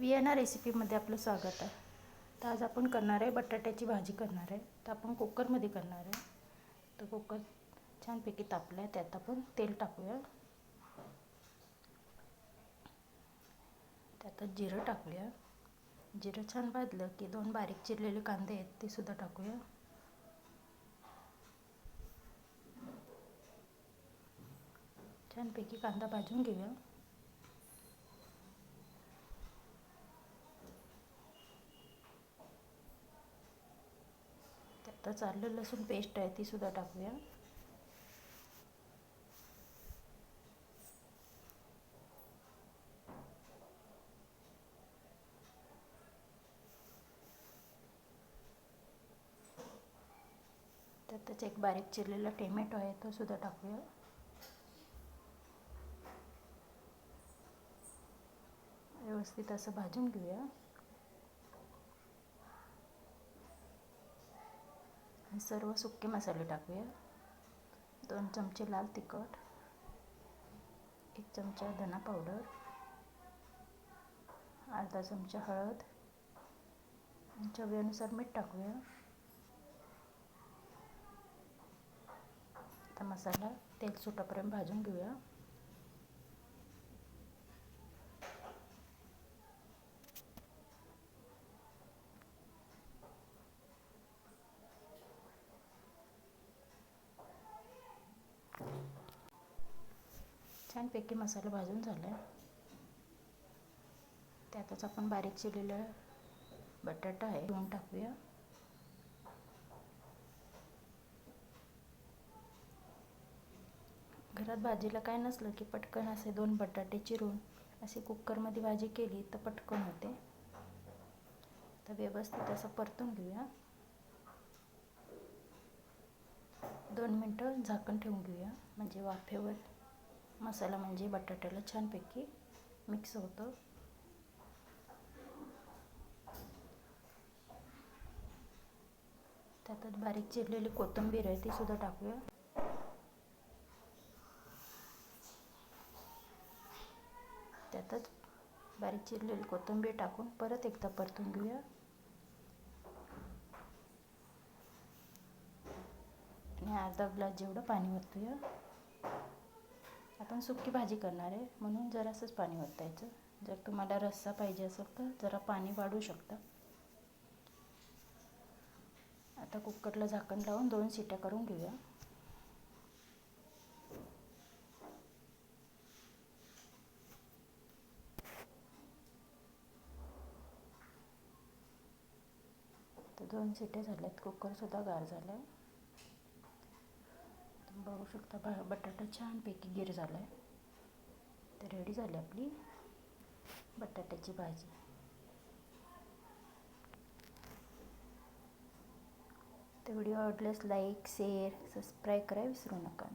Vienna रेसिपीमध्ये आपलं स्वागत आहे. तर आज आपण करणार आहे बटाट्याची भाजी करणार आहे. तर आपण कुकरमध्ये करणार आहे. तर कुकर छानपैकी तापलं आहे त्यात आपण तेल टाकूया. त्यात जिरं टाकूया. जिरं छान भाजलं की दोन बारीक चिरलेले कांदे आहेत ते सुद्धा टाकूया. छानपैकी कांदा भाजून घेऊया. त्यातच आलं लसूण पेस्ट आहे ती सुद्धा टाकूया. त्यातच एक बारीक चिरलेला टोमॅटो आहे तो सुद्धा टाकूया. व्यवस्थित असं भाजून घेऊया. आणि सर्व सुके मसाले टाकूया. दोन चमचे लाल तिखट एक चमचा धना पावडर अर्धा चमचा हळद चवीनुसार मीठ टाकूया. आता मसाला तेल सुटापर्यंत भाजून घेऊया. छानपैकी मसाला भाजून झाला आहे त्यातच आपण बारीक चिरलेलं बटाटा आहे घेऊन टाकूया. घरात भाजीला काय नसलं की पटकन असे दोन बटाटे चिरून असे कुकरमध्ये भाजी केली तर पटकन होते. तर व्यवस्थित असं परतून घेऊया. दोन मिनटं झाकण ठेवून घेऊया म्हणजे वाफेवर. मसाला म्हणजे बटाट्याला छानपैकी मिक्स होतं. त्यातच बारीक चिरलेली कोथिंबीर आहे ती सुद्धा टाकूया. त्यातच बारीक चिरलेली कोथिंबीर टाकून परत एकदा परतून घेऊया. आणि अर्धा ग्लास जेवढं पाणी ओतूया. आपण सुकी भाजी करणार आहे. म्हणून जरासंच पाणी ओतायचं जर तुम्हाला रस्सा पाहिजे असेल तर जरा पाणी वाढू शकता. आता कुकरला झाकण लावून दोन शिट्या करून घेऊया. तर दोन शिट्या झाल्यात. कुकरसुद्धा गार झाला आहे बघू शकता बा बटाटा छानपैकी गिर झाला आहे तर रेडी झाली आपली बटाट्याची भाजी. तर व्हिडिओ आवडल्यास लाईक शेअर सबस्क्राईब करा विसरू नका.